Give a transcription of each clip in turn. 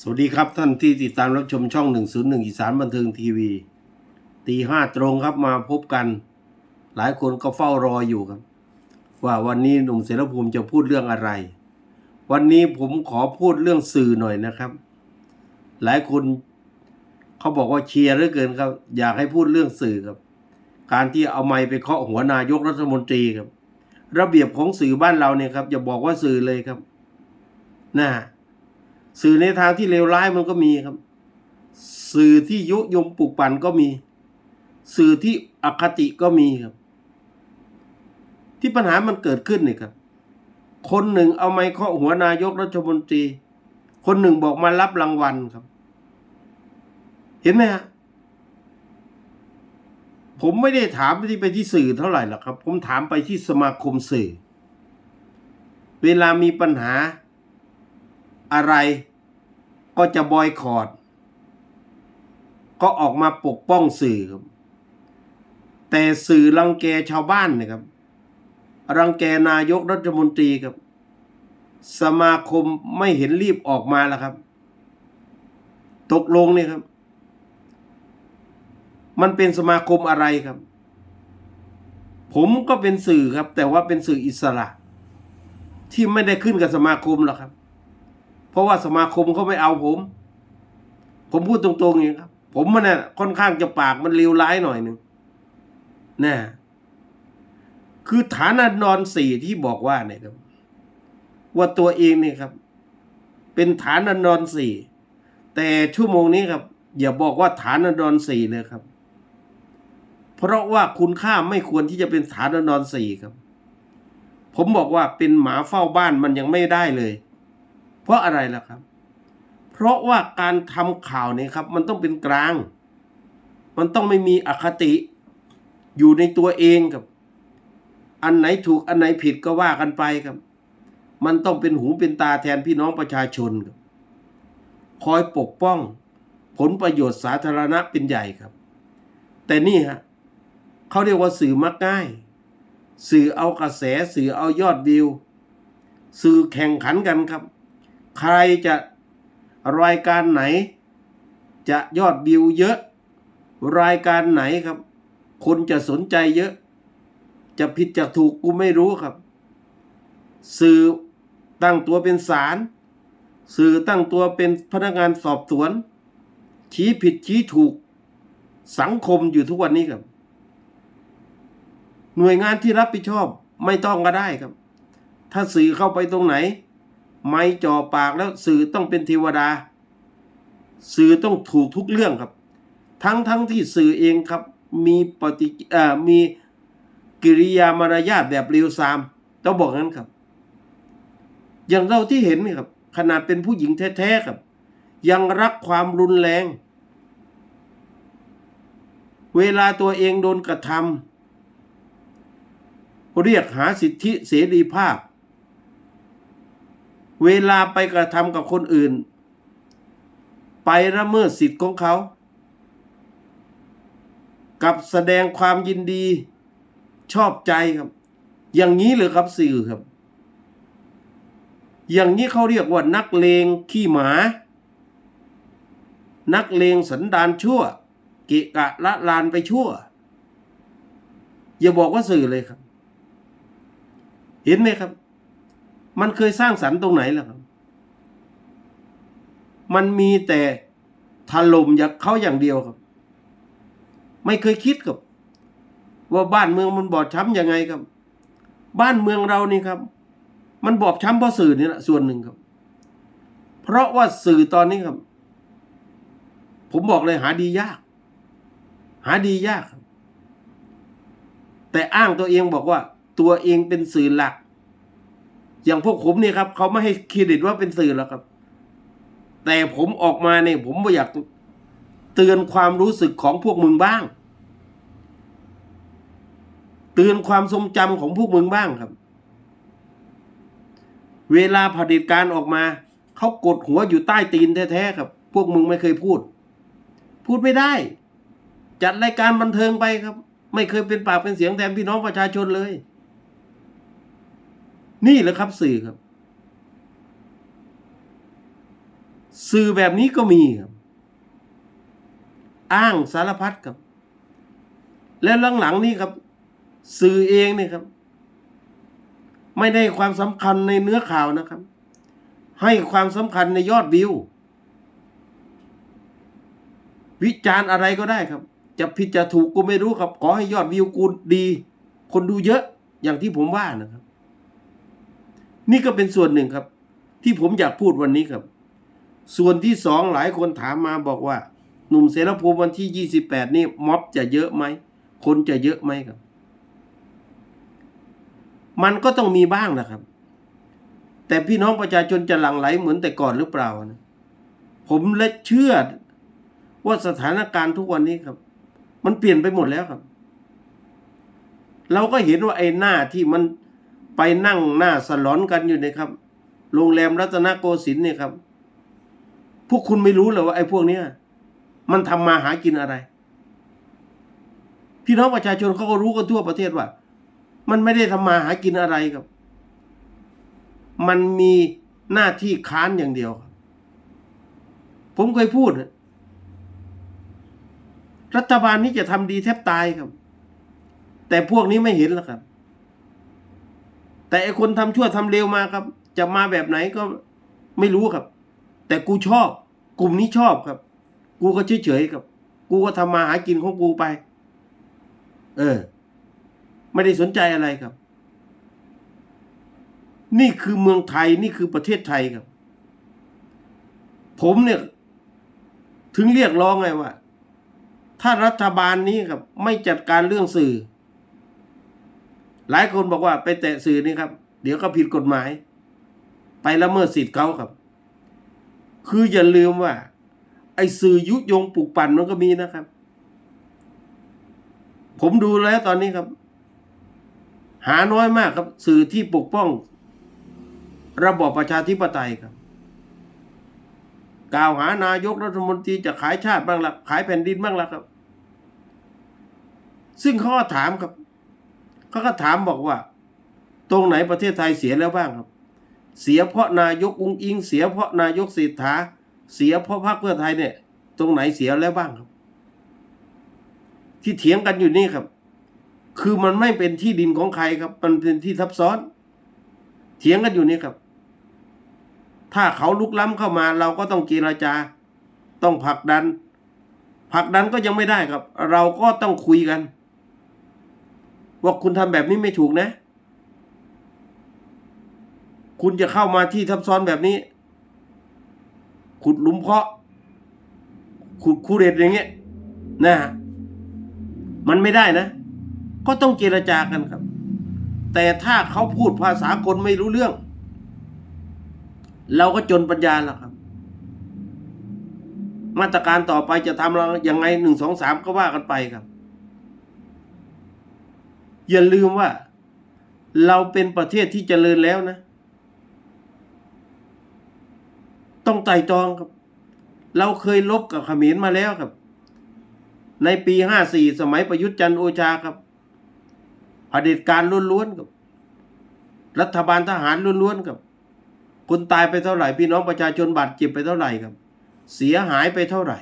สวัสดีครับท่านที่ติดตามรับชมช่อง 101 อีสานบันเทิงทีวี ตีห้าตรงครับมาพบกัน หลายคนก็เฝ้ารออยู่ครับ ว่าวันนี้หนุ่มเสรภูมิจะพูดเรื่องอะไร วันนี้ผมขอพูดเรื่องสื่อหน่อยนะครับ หลายคนเขาบอกว่าเชียร์เหลือเกินครับ อยากให้พูดเรื่องสื่อครับ การที่เอาไม้ไปเคาะหัวนายกรัฐมนตรีครับ ระเบียบของสื่อบ้านเราเนี่ยครับอย่าบอกว่าสื่อเลยครับนะ สื่อในทางที่เลวร้ายมันก็มีครับ สื่อที่ยุยงปลุกปั่นก็มี สื่อที่อคติก็มีครับ ที่ปัญหามันเกิดขึ้นนี่ครับ คนหนึ่งเอาไม้เคาะหัวนายกรัฐมนตรี คนหนึ่งบอกมารับรางวัลครับ เห็นไหมฮะผมไม่ได้ถามไปที่ไปที่สื่อเท่าไหร่หรอกครับ ผมถามไปที่สมาคมสื่อ เวลามีปัญหา อะไรก็จะบอยคอรดก็ออกมาปกป้องสื่อครับ แต่สื่อรังแกชาวบ้านนะครับ รังแกนายกรัฐมนตรีครับ สมาคมไม่เห็นรีบออกมาแล้วครับ ตกลงเนี่ยครับ มันเป็นสมาคมอะไรครับ ผมก็เป็นสื่อครับ แต่ว่าเป็นสื่ออิสระ ที่ไม่ได้ขึ้นกับสมาคมหรอกครับ เพราะว่าสมาคมเขาไม่เอาผม ผมพูดตรงๆอย่างนี้ครับ ผมมันเนี่ยค่อนข้างจะปากมันเลวร้ายหน่อยหนึ่งนะคือฐานะนอนสี่ที่บอกว่าเนี่ยครับ ว่าตัวเองเนี่ยครับ เป็นฐานะนอนสี่แต่ชั่วโมงนี้ครับ อย่าบอกว่าฐานะนอนสี่เลยครับ เพราะว่าคุณค่าไม่ควรที่จะเป็นฐานะนอนสี่ครับ ผมบอกว่าเป็นหมาเฝ้าบ้านมันยังไม่ได้เลย เพราะอะไรล่ะครับ เพราะว่าการทำข่าวเนี่ยครับ มันต้องเป็นกลาง มันต้องไม่มีอคติอยู่ในตัวเองครับ อันไหนถูกอันไหนผิดก็ว่ากันไปครับ มันต้องเป็นหูเป็นตาแทนพี่น้องประชาชนครับคอยปกป้อง ผลประโยชน์สาธารณะเป็นใหญ่ครับ แต่นี่ฮะเขาเรียกว่าสื่อมักง่าย สื่อเอากระแสสื่อเอายอดวิว สื่อแข่งขันกันครับ ใครจะรายการไหน จะยอดวิวเยอะ รายการไหนครับ คนจะสนใจเยอะ จะผิดจะถูกกูไม่รู้ครับ สื่อตั้งตัวเป็นศาลสื่อตั้งตัวเป็นพนักงานสอบสวน ชี้ผิดชี้ถูกสังคมอยู่ทุกวันนี้ครับ หน่วยงานที่รับผิดชอบไม่ต้องก็ได้ครับ ถ้าสื่อเข้าไปตรงไหน ไม่จ่อปากแล้วสื่อต้องเป็นเทวดา สื่อต้องถูกทุกเรื่องครับ ทั้งทั้งที่สื่อเองครับมีปฏิเอ่อมีกิริยามารยาทแบบเรียวซามต้องบอกงั้นครับ อย่างเราที่เห็นครับ ขนาดเป็นผู้หญิงแท้ๆครับ ยังรักความรุนแรง เวลาตัวเองโดนกระทำเรียกหาสิทธิเสรีภาพ เวลาไปกระทำกับคนอื่น ไปละเมิดสิทธิ์ของเขา กับแสดงความยินดีชอบใจครับ อย่างนี้เลยครับสื่อครับ อย่างนี้เขาเรียกว่านักเลงขี้หมา นักเลงสันดานชั่ว เกะกะละลานไปชั่ว อย่าบอกว่าสื่อเลยครับ เห็นไหมครับ มันเคยสร้างสรรค์ตรงไหนล่ะครับ มันมีแต่ถล่มอยากเขาอย่างเดียวครับ ไม่เคยคิดครับ ว่าบ้านเมืองมันบอบช้ำยังไงครับ บ้านเมืองเรานี่ครับ มันบอบช้ำเพราะสื่อนี่แหละส่วนหนึ่งครับ เพราะว่าสื่อตอนนี้ครับ ผมบอกเลยหาดียาก หาดียากครับแต่อ้างตัวเองบอกว่า ตัวเองเป็นสื่อหลัก อย่างพวกผมเนี่ยครับเขาไม่ให้เครดิตว่าเป็นสื่อหรอกครับ แต่ผมออกมาเนี่ยผมอยากเตือนความรู้สึกของพวกมึงบ้าง เตือนความทรงจำของพวกมึงบ้างครับ เวลาผลิตการออกมา เขากดหัวอยู่ใต้ตีนแท้ๆครับ พวกมึงไม่เคยพูด พูดไม่ได้ จัดรายการบันเทิงไปครับ ไม่เคยเป็นปากเป็นเสียงแทนพี่น้องประชาชนเลย นี่แหละครับสื่อครับ สื่อแบบนี้ก็มีครับ อ้างสารพัดครับ แล้วหลังๆนี้ครับ สื่อเองเนี่ยครับ ไม่ได้ความสำคัญในเนื้อข่าวนะครับ ให้ความสำคัญในยอดวิว วิจารณ์อะไรก็ได้ครับ จะผิดจะถูกกูไม่รู้ครับ ขอให้ยอดวิวกูดี คนดูเยอะอย่างที่ผมว่านะครับ นี่ก็เป็นส่วนหนึ่งครับ ที่ผมอยากพูดวันนี้ครับ ส่วนที่สองหลายคนถามมาบอกว่า หนุ่มเสรภูมิวันที่ยี่สิบแปดนี่ม็อบจะเยอะไหมคนจะเยอะไหมครับ มันก็ต้องมีบ้างนะครับ แต่พี่น้องประชาชนจะหลั่งไหลเหมือนแต่ก่อนหรือเปล่านะผมและเชื่อว่าสถานการณ์ทุกวันนี้ครับ มันเปลี่ยนไปหมดแล้วครับ เราก็เห็นว่าไอ้หน้าที่มัน ไปนั่งหน้าสลอนกันอยู่นยครับ โรงแรมรัตนโกสินทร์เนี่ยครับ พวกคุณไม่รู้เหรอว่าไอ้พวกเนี้ยมันทำมาหากินอะไร พี่น้องประชาชนเขาก็รู้กันทั่วประเทศว่า มันไม่ได้ทำมาหากินอะไรครับ มันมีหน้าที่ค้านอย่างเดียวครับผมเคยพูด รัฐบาลนี้จะทำดีแทบตายครับ แต่พวกนี้ไม่เห็นแล้วครับ แต่ไอคนทำชั่วทำเลวมาครับ จะมาแบบไหนก็ไม่รู้ครับ แต่กูชอบ กลุ่มนี้ชอบครับ กูก็เฉยๆครับ กูก็ทำมาหากินของกูไป เออ ไม่ได้สนใจอะไรครับ นี่คือเมืองไทยนี่คือประเทศไทยครับ ผมเนี่ย ถึงเรียกร้องไงว่า ถ้ารัฐบาลนี้ครับ ไม่จัดการเรื่องสื่อ หลายคนบอกว่าไปแตะสื่อนี่ครับ เดี๋ยวก็ผิดกฎหมาย ไปละเมิดสิทธิ์เขาครับ คืออย่าลืมว่า ไอ้สื่อยุยงปลุกปั่นมันก็มีนะครับ ผมดูแล้วตอนนี้ครับ หาน้อยมากครับ สื่อที่ปกป้อง ระบอบประชาธิปไตยครับกล่าวหานายกรัฐมนตรีจะขายชาติบ้างละขายแผ่นดินบ้างละครับ ซึ่งขาก็ถามครับ เขาก็ถามบอกว่า ตรงไหนประเทศไทยเสียแล้วบ้างครับ เสียเพราะนายกอุงอิง เสียเพราะนายกเศรษฐาเสียเพราะพรรคเพื่อไทยเนี่ย ตรงไหนเสียแล้วบ้างครับ ที่เถียงกันอยู่นี่ครับ คือมันไม่เป็นที่ดินของใครครับ มันเป็นที่ทับซ้อน เถียงกันอยู่นี่ครับ ถ้าเขาลุกล้ำเข้ามาเราก็ต้องเจรจา ต้องผลักดันผลักดันก็ยังไม่ได้ครับ เราก็ต้องคุยกัน ว่าคุณทำแบบนี้ไม่ถูกนะ คุณจะเข้ามาที่ทับซ้อนแบบนี้ ขุดหลุมเพาะ ขุดคูเรตอย่างเงี้ยนะฮะมันไม่ได้นะ ก็ต้องเจรจากันครับ แต่ถ้าเขาพูดภาษาคนไม่รู้เรื่อง เราก็จนปัญญาแล้วครับ มาตรการต่อไปจะทำเรายังไงหนึ่งสองสามก็ว่ากันไปครับ อย่าลืมว่า เราเป็นประเทศที่เจริญแล้วนะ ต้องไต่ตองครับ เราเคยลบกับเขมรมาแล้วครับ ในปีห้าสี่สมัยประยุทธ์จันทร์โอชาครับเผด็จการล้วนๆครับ รัฐบาลทหารล้วนๆครับ คนตายไปเท่าไหร่ พี่น้องประชาชนบาดเจ็บไปเท่าไหร่ครับ เสียหายไปเท่าไหร่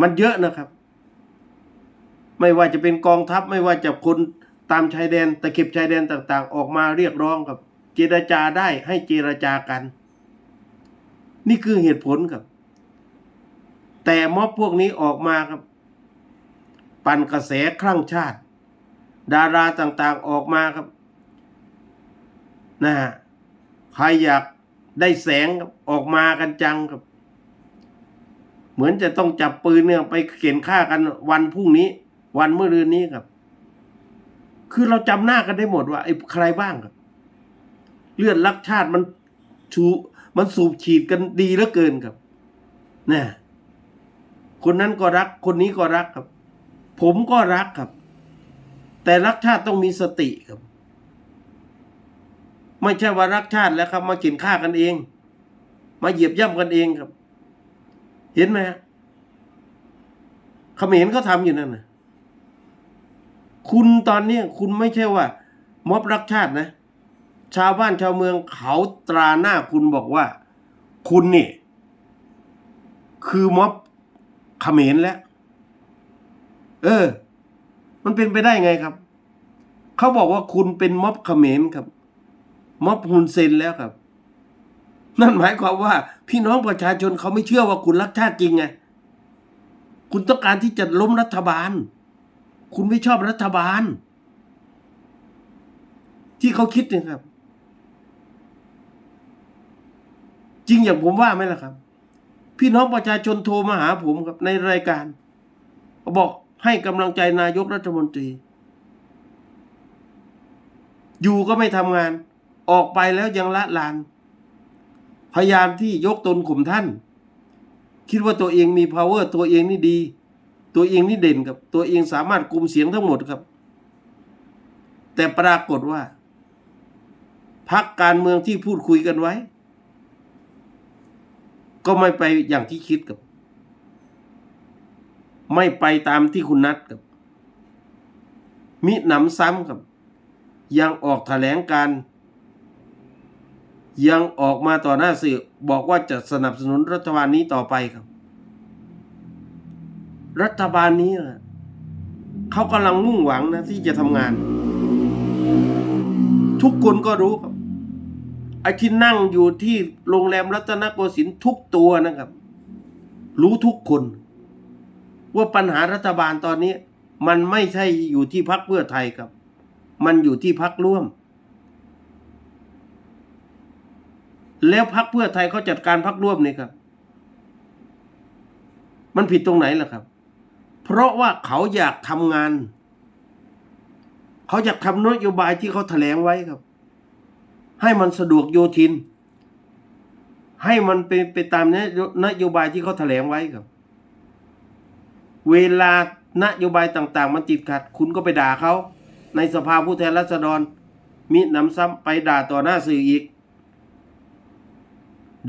มันเยอะนะครับ ไม่ว่าจะเป็นกองทัพไม่ว่าจะคนตามชายแดนตะเข็บชายแดนต่างๆ ออกมาเรียกร้องครับ เจรจาได้ให้เจรจากัน นี่คือเหตุผลครับ แต่ม็อบพวกนี้ออกมาครับ ปั่นกระแสคลั่งชาติ ดาราต่างๆออกมาครับนะฮะใครอยากได้แสงออกมากันจังครับ เหมือนจะต้องจับปืนเนี่ยไปเข็นฆ่ากันวันพรุ่งนี้ วันเมื่อรือนนี้ครับ คือเราจำหน้ากันได้หมดว่าไอ้ใครบ้างครับ เลือดรักชาติมันชูมันสูบฉีดกันดีเหลือเกินครับนะคนนั้นก็รัก คนนี้ก็รักครับ ผมก็รักครับ แต่รักชาติต้องมีสติครับ ไม่ใช่ว่ารักชาติแล้วครับ มากินฆ่ากันเอง มาเหยียบย่ำกันเองครับ เห็นไหมฮะเขมรเขาทำอยู่นั่นนะ คุณตอนนี้คุณไม่ใช่ว่า ม็อบรักชาตินะ ชาวบ้านชาวเมืองเขาตราหน้าคุณบอกว่า คุณนี่ คือม็อบเขมรแล้ว เออ มันเป็นไปได้ไงครับ เขาบอกว่าคุณเป็นม็อบเขมรครับ ม็อบฮุนเซนแล้วครับ นั่นหมายความว่า พี่น้องประชาชนเขาไม่เชื่อว่าคุณรักชาติจริงไง คุณต้องการที่จะล้มรัฐบาล คุณไม่ชอบรัฐบาล ที่เขาคิดเนี่ยครับ จริงอย่างผมว่าไหมล่ะครับ พี่น้องประชาชนโทรมาหาผมครับในรายการบอกให้กำลังใจนายกรัฐมนตรี อยู่ก็ไม่ทำงาน ออกไปแล้วยังละลาน พยายามที่ยกตนข่มท่าน คิดว่าตัวเองมี power ตัวเองนี่ดี ตัวเองนี่เด่นกับ ตัวเองสามารถกลุ่มเสียงทั้งหมดครับ แต่ปรากฏว่า พักการเมืองที่พูดคุยกันไว้ ก็ไม่ไปอย่างที่คิดกับ ไม่ไปตามที่คุณนัดกับมิหนำซ้ำกับ ยังออกแถลงการ ยังออกมาต่อหน้าสื่อบอกว่าจะสนับสนุนรัฐบาลนี้ต่อไปครับ รัฐบาลนี้นะเขากำลังมุ่งหวังนะที่จะทำงาน ทุกคนก็รู้ครับไอ้ที่นั่งอยู่ที่โรงแรมรัตนโกสินทร์ทุกตัวนะครับ รู้ทุกคน ว่าปัญหารัฐบาลตอนนี้ มันไม่ใช่อยู่ที่พักเพื่อไทยครับ มันอยู่ที่พักร่วม แล้วพักเพื่อไทยเขาจัดการพักร่วมนี่ครับ มันผิดตรงไหนล่ะครับ เพราะว่าเขาอยากทำงาน เขาอยากทำนโยบายที่เขาแถลงไว้ครับ ให้มันสะดวกโยทิน ให้มันเป็นไปตามนโยบายที่เขาแถลงไว้ครับ เวลานโยบายต่าง ๆ มันติดขัด คุณก็ไปด่าเขาในสภาผู้แทนราษฎร มีหนำซ้ำไปด่าต่อหน้าสื่ออีก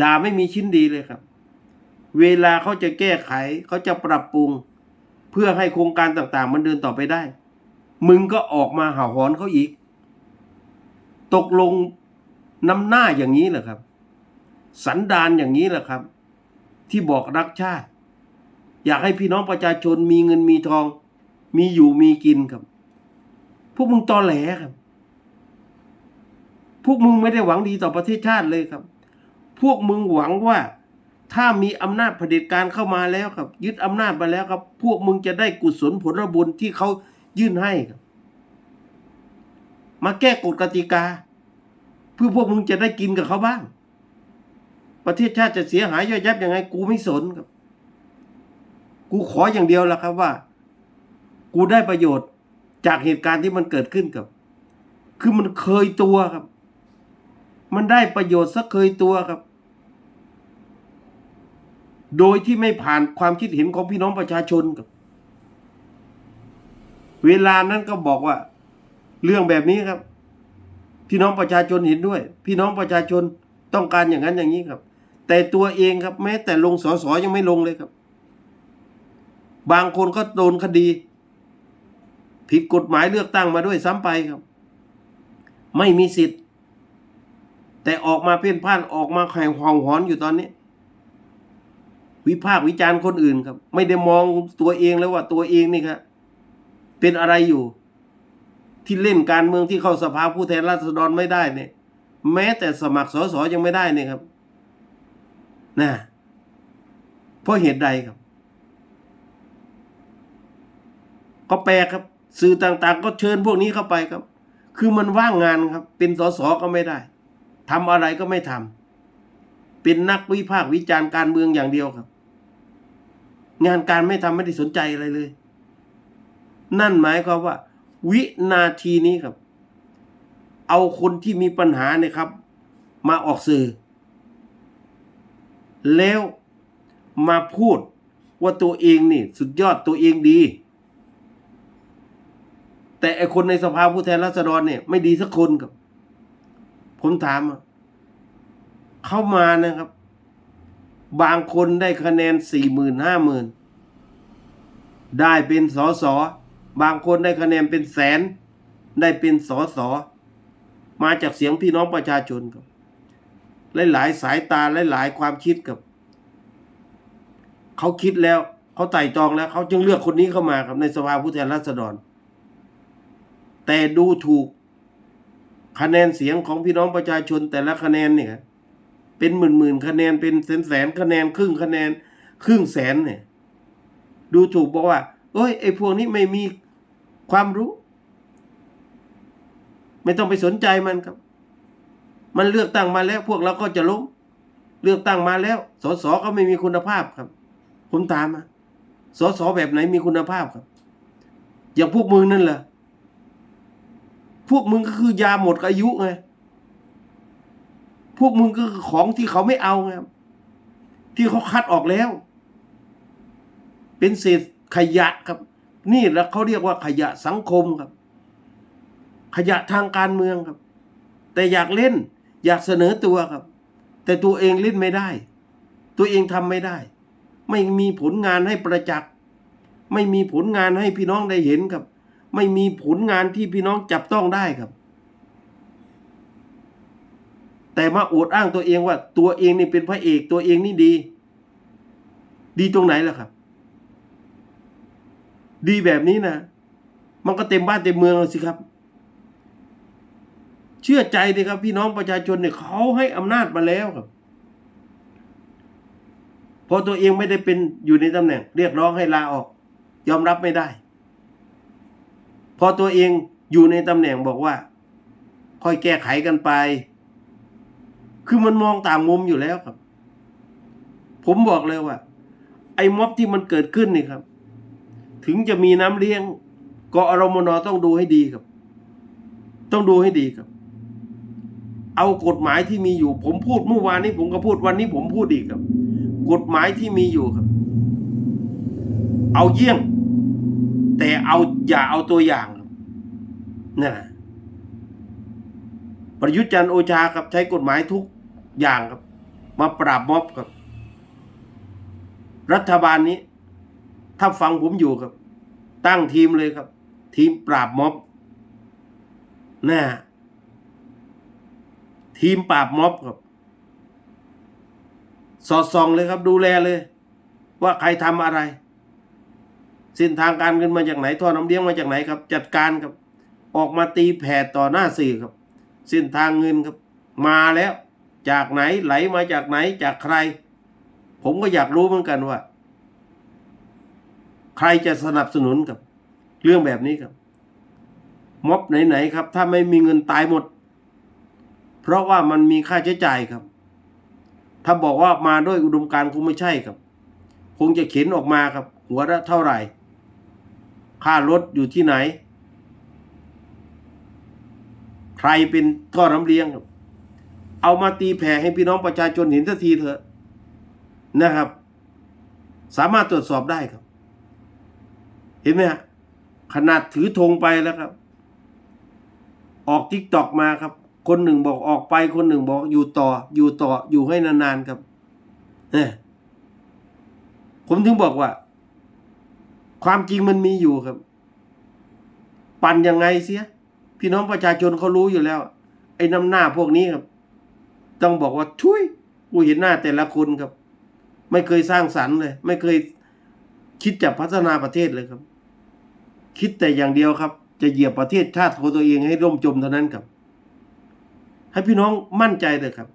ด่าไม่มีชิ้นดีเลยครับ เวลาเขาจะแก้ไขเขาจะปรับปรุง เพื่อให้โครงการต่างๆ มันเดินต่อไปได้ มึงก็ออกมาเห่าหอนเขาอีก ตกลงน้ำหน้าอย่างนี้เหรอครับ สันดานอย่างนี้แหละครับ ที่บอกรักชาติ อยากให้พี่น้องประชาชนมีเงินมีทอง มีอยู่มีกินครับ พวกมึงตอแหลครับ พวกมึงไม่ได้หวังดีต่อประเทศชาติเลยครับ พวกมึงหวังว่า ถ้ามีอำนาจเผด็จการเข้ามาแล้วครับ ยึดอำนาจมาแล้วครับ พวกมึงจะได้กุศลผลบุญที่เขายื่นให้ครับ มาแก้กฎกติกา เพื่อพวกมึงจะได้กินกับเขาบ้าง ประเทศชาติจะเสียหายย่อยยับยังไง กูไม่สนครับ กูขออย่างเดียวละครับว่า กูได้ประโยชน์จากเหตุการณ์ที่มันเกิดขึ้นกับ คือมันเคยตัวครับ มันได้ประโยชน์สักเคยตัวครับ โดยที่ไม่ผ่านความคิดเห็นของพี่น้องประชาชนครับ เวลานั้นก็บอกว่า เรื่องแบบนี้ครับ พี่น้องประชาชนเห็นด้วย พี่น้องประชาชนต้องการอย่างนั้นอย่างนี้ครับ แต่ตัวเองครับ แม้แต่ลงสอสอยังไม่ลงเลยครับ บางคนก็โดนคดี ผิดกฎหมายเลือกตั้งมาด้วยซ้ำไปครับ ไม่มีสิทธิ์ แต่ออกมาเพ่นพ่านออกมาแข่งหองหอนอยู่ตอนนี้ วิพากษ์วิจารณ์คนอื่นครับ ไม่ได้มองตัวเองแล้วว่าตัวเองนี่ครับเป็นอะไรอยู่ ที่เล่นการเมืองที่เข้าสภาผู้แทนราษฎรไม่ได้เนี่ย แม้แต่สมัครสสยังไม่ได้เนี่ยครับนะเพราะเหตุใดครับ ก็แปลครับ สื่อต่างๆ ก็เชิญพวกนี้เข้าไปครับ คือมันว่างงานครับ เป็นสสก็ไม่ได้ทำอะไรก็ไม่ทำเป็นนักวิพากษ์วิจารณ์การเมืองอย่างเดียวครับ งานการไม่ทำไม่ได้สนใจอะไรเลย นั่นหมายความว่า วินาทีนี้ครับ เอาคนที่มีปัญหาเนี่ยครับ มาออกสื่อ แล้วมาพูดว่าตัวเองนี่สุดยอดตัวเองดี แต่ไอคนในสภาผู้แทนราษฎรเนี่ย ไม่ดีสักคนครับ ผมถามเข้ามานะครับ บางคนได้คะแนนสี่หมื่นห้าหมื่นได้เป็นสอสอบางคนได้คะแนนเป็นแสน ได้เป็นสอสอมาจากเสียงพี่น้องประชาชนครับหลายๆสายตาหลายๆความคิดกับเขาคิดแล้วเขาไต่ตรองแล้วเขาจึงเลือกคนนี้เข้ามาครับในสภาผู้แทนราษฎร แต่ดูถูกคะแนนเสียงของพี่น้องประชาชนแต่ละคะแนนเนี่ย เป็นหมื่นหมื่นๆคะแนนเป็นแสนแสนๆคะแนนครึ่งคะแนนครึ่งแสนเนี่ย ดูถูกบอกว่าเอ้ยไอ้พวกนี้ไม่มีความรู้ ไม่ต้องไปสนใจมันครับ มันเลือกตั้งมาแล้ว พวกเราก็จะล้มเลือกตั้งมาแล้ว สสก็ไม่มีคุณภาพครับ ผมถามมาสสแบบไหนมีคุณภาพครับ อย่างพวกมึงนั่นแหละพวกมึงก็คือยาหมดอายุไง พวกมึงก็คือของที่เขาไม่เอาครับ ที่เขาคัดออกแล้ว เป็นเศษขยะครับ นี่แหละเขาเรียกว่าขยะสังคมครับ ขยะทางการเมืองครับ แต่อยากเล่น อยากเสนอตัวครับ แต่ตัวเองเล่นไม่ได้ ตัวเองทำไม่ได้ ไม่มีผลงานให้ประจักษ์ไม่มีผลงานให้พี่น้องได้เห็นครับ ไม่มีผลงานที่พี่น้องจับต้องได้ครับ แต่มาอวดอ้างตัวเองว่า ตัวเองนี่เป็นพระเอกตัวเองนี่ดี ดีตรงไหนล่ะครับ ดีแบบนี้นะมันก็เต็มบ้านเต็มเมืองสิครับ เชื่อใจดีครับ พี่น้องประชาชนเนี่ยเขาให้อำนาจมาแล้วครับพอตัวเองไม่ได้เป็นอยู่ในตำแหน่ง เรียกร้องให้ลาออก ยอมรับไม่ได้ พอตัวเองอยู่ในตำแหน่งบอกว่า ค่อยแก้ไขกันไป คือมันมองต่างมุมอยู่แล้วครับ ผมบอกเลยว่า ไอ้ม็อบที่มันเกิดขึ้นนี่ครับ ถึงจะมีน้ำเลี้ยงกอรมนต้องดูให้ดีครับ ต้องดูให้ดีครับ เอากฎหมายที่มีอยู่ ผมพูดเมื่อวานนี้ผมก็พูดวันนี้ผมพูดอีกครับ กฎหมายที่มีอยู่ครับ เอาเยี่ยง แต่เอาอย่าเอาตัวอย่างครับนั่นแหละ ประยุทธ์จันทร์โอชาครับใช้กฎหมายทุกอย่างครับ มาปราบม็อบครับ รัฐบาลนี้ ถ้าฟังผมอยู่ครับ ตั้งทีมเลยครับ ทีมปราบม็อบนะทีมปราบม็อบครับ สอดส่องเลยครับ ดูแลเลย ว่าใครทำอะไรเส้นทางการเงินมาจากไหนท่อน้ำเลี้ยงมาจากไหนครับ จัดการครับ ออกมาตีแผ่ต่อหน้าสื่อครับ เส้นทางเงินครับมาแล้ว จากไหนไหลมาจากไหนจากใคร ผมก็อยากรู้เหมือนกันว่า ใครจะสนับสนุนกับ เรื่องแบบนี้ครับม็อบไหนๆครับ ถ้าไม่มีเงินตายหมด เพราะว่ามันมีค่าใช้จ่ายครับ ถ้าบอกว่ามาด้วยอุดมการณ์คงไม่ใช่ครับ คงจะเข็นออกมาครับ หัวละเท่าไหร่ ค่ารถอยู่ที่ไหน ใครเป็นท่อน้ำเลี้ยง เอามาตีแผ่ให้พี่น้องประชาชนเห็นสักทีเถอะนะครับ สามารถตรวจสอบได้ครับ เห็นไหมฮะขนาดถือธงไปแล้วครับ ออกทิกตอกมาครับ คนหนึ่งบอกออกไปคนหนึ่งบอกอยู่ต่อ อยู่ต่ออยู่ให้นานๆครับเนี่ยผมถึงบอกว่า ความจริงมันมีอยู่ครับ ปั่นยังไงเสีย พี่น้องประชาชนเขารู้อยู่แล้ว ไอ้น้ำหน้าพวกนี้ครับ ต้องบอกว่าช่วยกูเห็นหน้าแต่ละคนครับ ไม่เคยสร้างสรรค์เลย ไม่เคยคิดจะพัฒนาประเทศเลยครับ คิดแต่อย่างเดียวครับ จะเหยียบประเทศชาติของตัวเองให้ร่มจมเท่านั้นครับ ให้พี่น้องมั่นใจเลยครับ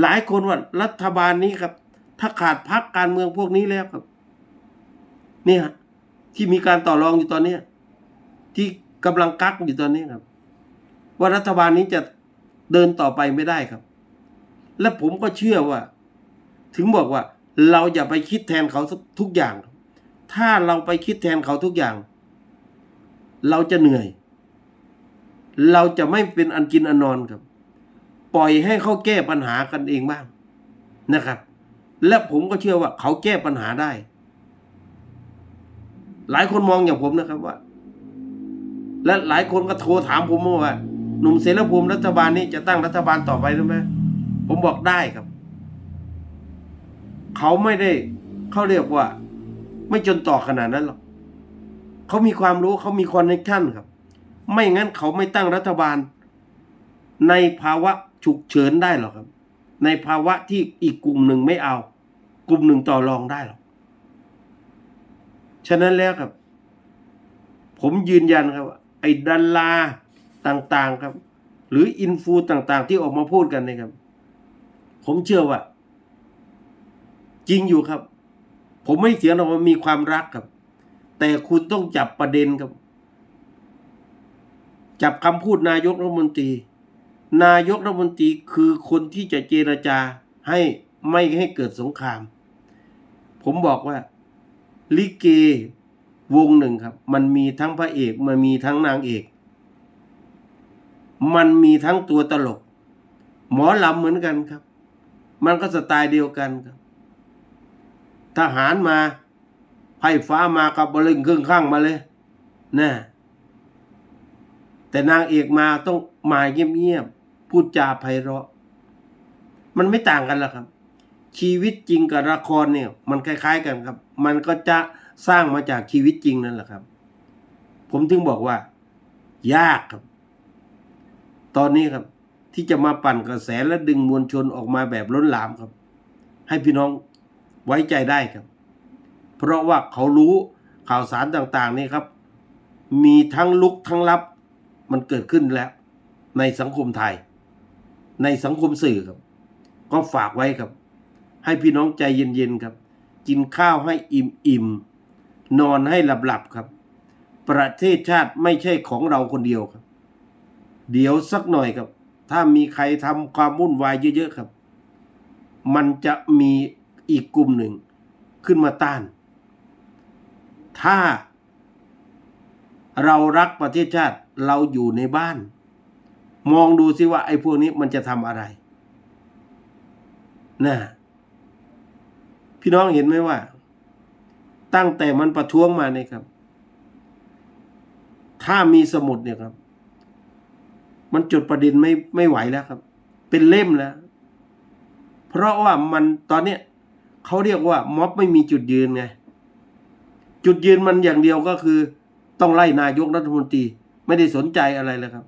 หลายคนว่ารัฐบาลนี้ครับ ถ้าขาดพักการเมืองพวกนี้แล้วครับ เนี่ยที่มีการต่อรองอยู่ตอนเนี้ยที่กำลังกักอยู่ตอนนี้ครับ ว่ารัฐบาลนี้จะเดินต่อไปไม่ได้ครับ และผมก็เชื่อว่า ถึงบอกว่า เราอย่าไปคิดแทนเขาทุกอย่าง ถ้าเราไปคิดแทนเขาทุกอย่าง เราจะเหนื่อย เราจะไม่เป็นอันกินอันนอนครับ ปล่อยให้เขาแก้ปัญหากันเองบ้างนะครับ และผมก็เชื่อว่าเขาแก้ปัญหาได้ หลายคนมองอย่างผมนะครับว่า และหลายคนก็โทรถามผมว่า หนุ่มเสรภูมิรัฐบาลนี้จะตั้งรัฐบาลต่อไปหรือไม่ผมบอกได้ครับ เขาไม่ได้เขาเรียกว่า ไม่จนต่อขนาดนั้นหรอกเขามีความรู้เขามีคอนเนคชั่นครับ ไม่งั้นเขาไม่ตั้งรัฐบาล ในภาวะฉุกเฉินได้หรอกครับ ในภาวะที่อีกกลุ่มหนึ่งไม่เอา กลุ่มหนึ่งต่อรองได้หรอกฉะนั้นแล้วครับ ผมยืนยันครับว่าไอ้ดันลา ต่างๆครับ หรืออินฟูต่างๆ ที่ออกมาพูดกันนะครับ ผมเชื่อว่า จริงอยู่ครับ ผมไม่เถียงหรอกว่ามีความรักครับ แต่คุณต้องจับประเด็นครับ จับคำพูดนายกรัฐมนตรี นายกรัฐมนตรีคือคนที่จะเจรจาให้ไม่ให้เกิดสงคราม ผมบอกว่าลิเกวงหนึ่งครับ มันมีทั้งพระเอก มันมีทั้งนางเอก มันมีทั้งตัวตลก หมอลำเหมือนกันครับ มันก็สไตล์เดียวกันครับ ทหารมาไพ่ฟ้ามากับบลึงครึ่งข้างมาเลยนะแต่นางเอกมาต้องมาเงียบๆพูดจาไพเราะ มันไม่ต่างกันหรอกครับ ชีวิตจริงกับละครเนี่ย มันคล้าย ๆ กันครับ มันก็จะสร้างมาจากชีวิตจริงนั่นแหละครับ ผมถึงบอกว่า ยากครับ ตอนนี้ครับ ที่จะมาปั่นกระแสและดึงมวลชนออกมาแบบล้นหลามครับ ให้พี่น้องไว้ใจได้ครับ เพราะว่าเขารู้ข่าวสารต่างๆนี่ครับ มีทั้งลุกทั้งลับ มันเกิดขึ้นแล้ว ในสังคมไทย ในสังคมสื่อครับ ก็ฝากไว้ครับ ให้พี่น้องใจเย็นๆครับ กินข้าวให้อิ่มๆนอนให้หลับๆครับ ประเทศชาติไม่ใช่ของเราคนเดียวครับ เดี๋ยวสักหน่อยครับ ถ้ามีใครทำความวุ่นวายเยอะๆครับ มันจะมีอีกกลุ่มหนึ่งขึ้นมาต้าน ถ้าเรารักประเทศชาติเราอยู่ในบ้าน มองดูซิว่าไอ้พวกนี้มันจะทำอะไรนะพี่น้องเห็นไหมว่า ตั้งแต่มันประท้วงมาเนี่ยครับ ถ้ามีสมุดเนี่ยครับ มันจุดประเด็นไม่ไม่ไหวแล้วครับ เป็นเล่มแล้ว เพราะว่ามันตอนเนี้ยเขาเรียกว่าม็อบไม่มีจุดยืนไง จุดยืนมันอย่างเดียวก็คือ ต้องไล่นายกรัฐมนตรี ไม่ได้สนใจอะไรเลยครับ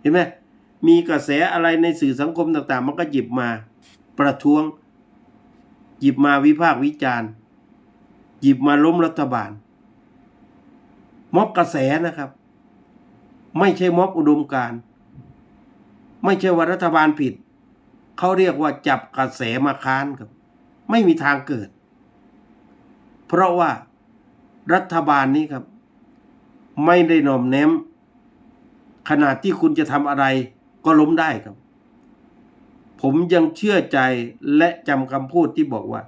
เห็นไหมมีกระแสอะไรในสื่อสังคมต่าง ๆ มันก็หยิบมา ประท้วง หยิบมาวิพากษ์วิจารณ์ หยิบมาล้มรัฐบาล ม็อบกระแสนะครับ ไม่ใช่ม็อบอุดมการณ์ ไม่ใช่ว่ารัฐบาลผิด เขาเรียกว่าจับกระแสมาค้านครับ ไม่มีทางเกิด เพราะว่ารัฐบาลนี้ครับ ไม่ได้หน่อมแนมขนาดที่คุณจะทำอะไรก็ล้มได้ครับ ผมยังเชื่อใจและจำคำพูดที่บอกว่า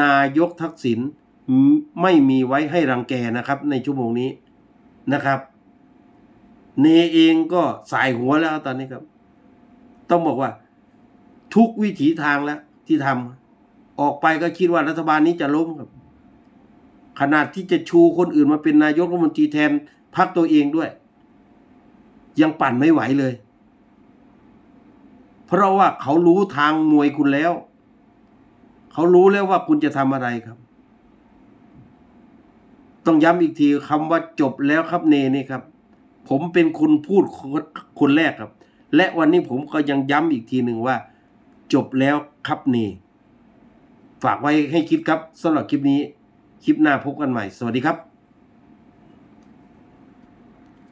นายกทักษิณไม่มีไว้ให้รังแกนะครับ ในชั่วโมงนี้นะครับ เนเองก็สายหัวแล้วตอนนี้ครับ ต้องบอกว่า ทุกวิถีทางแล้วที่ทำออกไปก็คิดว่ารัฐบาลนี้จะล้มครับขนาดที่จะชูคนอื่นมาเป็นนายกรัฐมนตรีแทนพรรคตัวเองด้วย ยังปั่นไม่ไหวเลย เพราะว่าเขารู้ทางมวยคุณแล้ว เขารู้แล้วว่าคุณจะทำอะไรครับ ต้องย้ำอีกทีคำว่าจบแล้วครับเนนี่ครับ ผมเป็นคนพูดคนแรกครับ และวันนี้ผมก็ยังย้ำอีกทีหนึ่งว่า จบแล้วครับนี่ ฝากไว้ให้คิดครับสำหรับคลิปนี้ คลิปหน้าพบกันใหม่ สวัสดีครับ